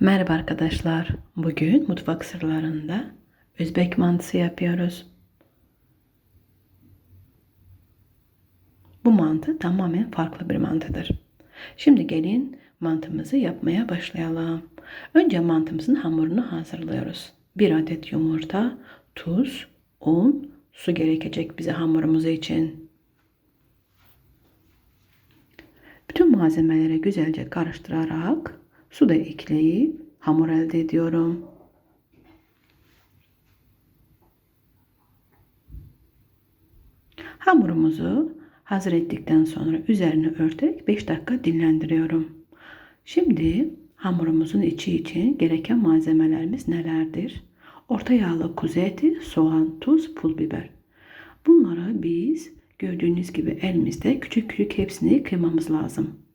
Merhaba arkadaşlar. Bugün mutfak sırlarında Özbek mantısı yapıyoruz. Bu mantı tamamen farklı bir mantıdır. Şimdi gelin mantımızı yapmaya başlayalım. Önce mantımızın hamurunu hazırlıyoruz. Bir adet yumurta, tuz, un, su gerekecek bize hamurumuz için. Bütün malzemeleri güzelce karıştırarak su da ekleyip hamur elde ediyorum. Hamurumuzu hazır ettikten sonra üzerine örterek 5 dakika dinlendiriyorum. Şimdi hamurumuzun içi için gereken malzemelerimiz nelerdir? Orta yağlı kuzu eti, soğan, tuz, pul biber. Bunları biz gördüğünüz gibi elimizde küçük küçük hepsini kıymamız lazım.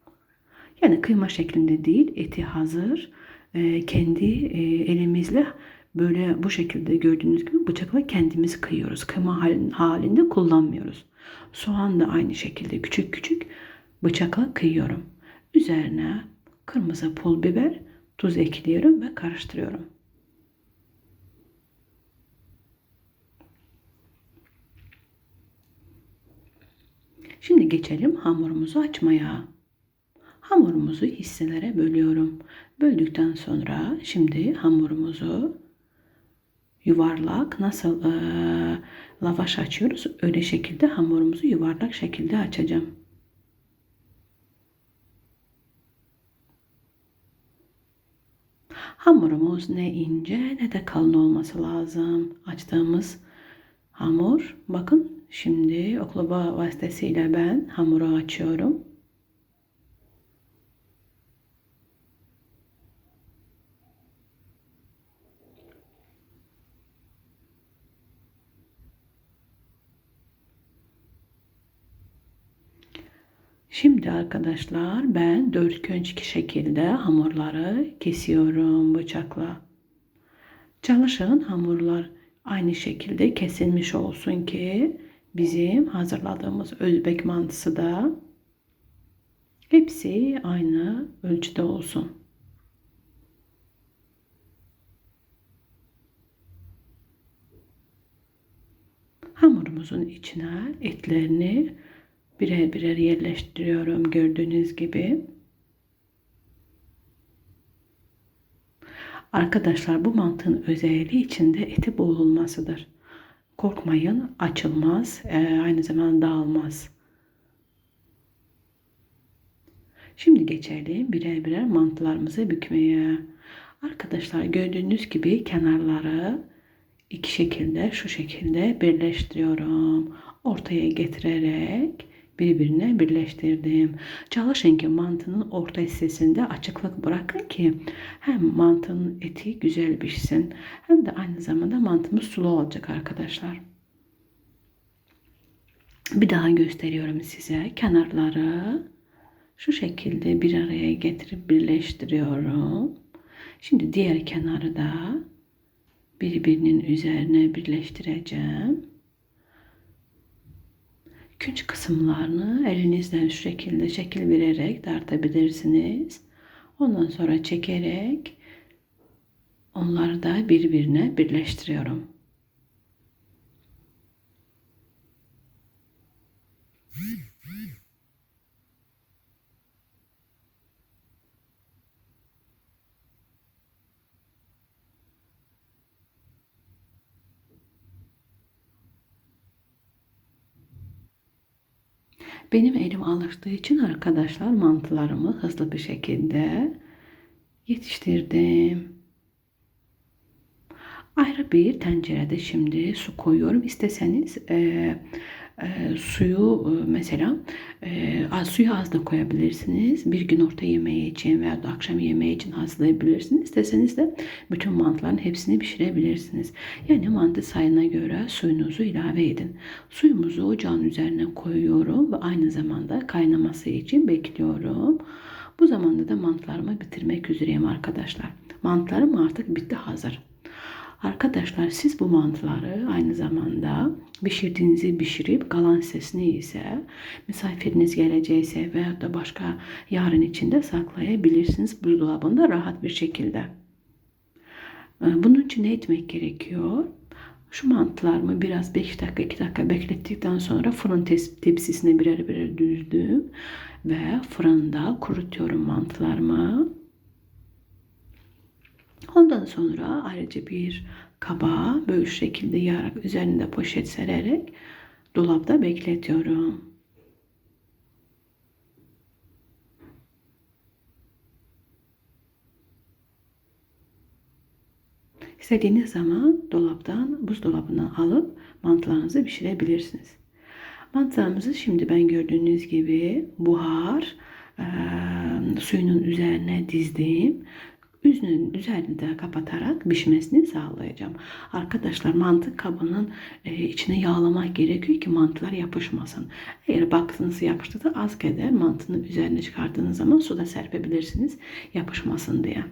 Yani kıyma şeklinde değil, eti hazır. E, kendi e, elimizle böyle bu şekilde gördüğünüz gibi bıçakla kendimiz kıyıyoruz. Kıyma halinde kullanmıyoruz. Soğan da aynı şekilde küçük küçük bıçakla kıyıyorum. Üzerine kırmızı pul biber, tuz ekliyorum ve karıştırıyorum. Şimdi geçelim hamurumuzu açmaya. Hamurumuzu hisselere bölüyorum. Böldükten sonra şimdi hamurumuzu yuvarlak nasıl e, lavaş açıyoruz öyle şekilde hamurumuzu yuvarlak şekilde açacağım. Hamurumuz ne ince ne de kalın olması lazım. Açtığımız hamur bakın şimdi oklava vasıtasıyla ben hamuru açıyorum. Şimdi arkadaşlar ben dörtgençik şekilde hamurları kesiyorum bıçakla. Çalışın hamurlar aynı şekilde kesilmiş olsun ki bizim hazırladığımız Özbek mantısı da hepsi aynı ölçüde olsun. Hamurumuzun içine etlerini birer birer yerleştiriyorum gördüğünüz gibi. Arkadaşlar bu mantığın özelliği içinde eti bol olmasıdır. Korkmayın açılmaz, e, aynı zamanda dağılmaz. Şimdi geçelim birer birer mantılarımızı bükmeye. Arkadaşlar gördüğünüz gibi kenarları iki şekilde şu şekilde birleştiriyorum. Ortaya getirerek birbirine birleştirdim. Çalışın ki mantının orta hissesinde açıklık bırakın ki hem mantının eti güzel pişsin hem de aynı zamanda mantımız sulu olacak arkadaşlar. Bir daha gösteriyorum size. Kenarları şu şekilde bir araya getirip birleştiriyorum. Şimdi diğer kenarı da birbirinin üzerine birleştireceğim küçük kısımlarını elinizden şu şekilde şekil vererek dartabilirsiniz. Ondan sonra çekerek onları da birbirine birleştiriyorum. Benim elim alıştığı için arkadaşlar mantılarımı hızlı bir şekilde yetiştirdim. Ayrı bir tencerede şimdi su koyuyorum. İsteseniz e, e, suyu e, mesela e, suyu az da koyabilirsiniz. Bir gün orta yemeği için veya da akşam yemeği için hazırlayabilirsiniz. İsteseniz de bütün mantıların hepsini pişirebilirsiniz. Yani mantı sayına göre suyunuzu ilave edin. Suyumuzu ocağın üzerine koyuyorum ve aynı zamanda kaynaması için bekliyorum. Bu zamanda da mantılarımı bitirmek üzereyim arkadaşlar. Mantılarım artık bitti hazır. Arkadaşlar siz bu mantıları aynı zamanda pişirdiğinizi pişirip kalan hissesini ise misafiriniz gelecekse veyahut da başka yarın içinde saklayabilirsiniz buzdolabında rahat bir şekilde. Ee, Bunun için ne etmek gerekiyor? Şu mantılarımı biraz 5 dakika 2 dakika beklettikten sonra fırın tepsisine birer birer düzdüm ve fırında kurutuyorum mantılarımı. Ondan sonra ayrıca bir kaba böyle şekilde yağarak üzerinde poşet sererek dolapta bekletiyorum. İstediğiniz zaman dolaptan, buzdolabından alıp mantılarınızı pişirebilirsiniz. Mantılarımızı şimdi ben gördüğünüz gibi buhar e, suyunun üzerine dizdim. Üzerinin üzerini de kapatarak pişmesini sağlayacağım. Arkadaşlar mantı kabının e, içine yağlamak gerekiyor ki mantılar yapışmasın. Eğer baktınız yapıştı da az kadar mantının üzerine çıkardığınız zaman suda serpebilirsiniz yapışmasın diye.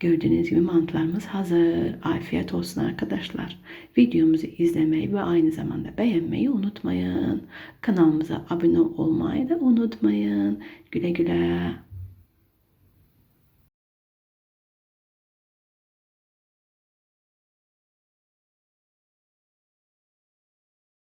Gördüğünüz gibi mantılarımız hazır. Afiyet olsun arkadaşlar. Videomuzu izlemeyi ve aynı zamanda beğenmeyi unutmayın. Kanalımıza abone olmayı da unutmayın. Güle güle.